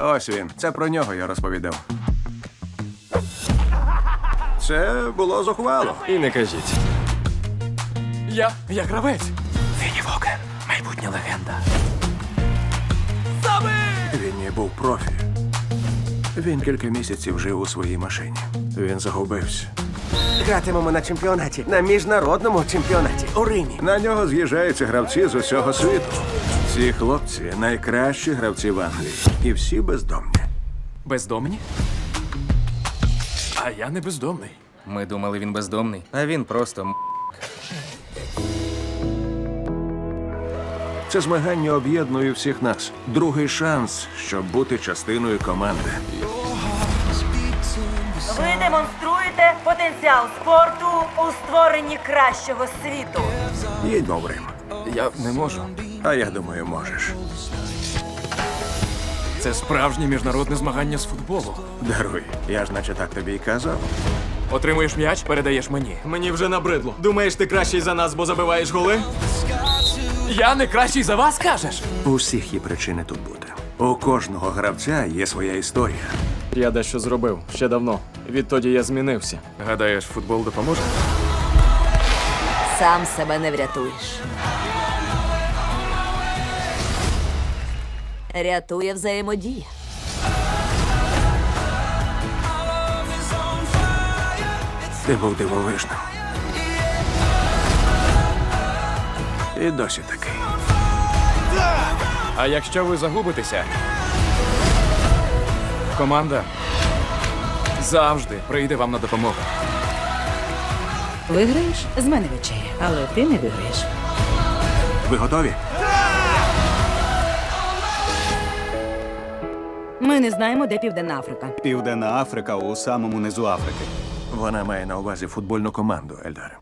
Ось він. Це про нього я розповідав. Це було зухвало. І не кажіть. Я. я гравець. Вінні Вокен, майбутня легенда. Він не був профі. Він кілька місяців жив у своїй машині. Він загубився. Гратимемо на чемпіонаті, на міжнародному чемпіонаті у Римі. На нього з'їжджаються гравці з усього світу. Ці хлопці найкращі гравці в Англії. І всі бездомні. Бездомні? А я не бездомний. Ми думали, він бездомний, а він просто м***. Це змагання об'єднує всіх нас. Другий шанс, щоб бути частиною команди. Ви демонструєте потенціал спорту у створенні кращого світу. Їдьмо в Рим. Я не можу. А я думаю, можеш. Це справжнє міжнародне змагання з футболу. Даруй, я ж наче так тобі й казав. Отримуєш м'яч, передаєш мені. Мені вже набридло. Думаєш, ти кращий за нас, бо забиваєш голи? Я не кращий за вас, кажеш? У всіх є причини тут бути. У кожного гравця є своя історія. Я дещо зробив ще давно. Відтоді я змінився. Гадаєш, футбол допоможе? Сам себе не врятуєш. Рятує взаємодія. Ти був дивовижним. І досі такий. А якщо ви загубитеся, команда завжди прийде вам на допомогу. Виграєш з мене вечеря, але ти не виграєш. Ви готові? Ми не знаємо, де Південна Африка. Південна Африка у самому низу Африки. Вона має на увазі футбольну команду, Ельдар.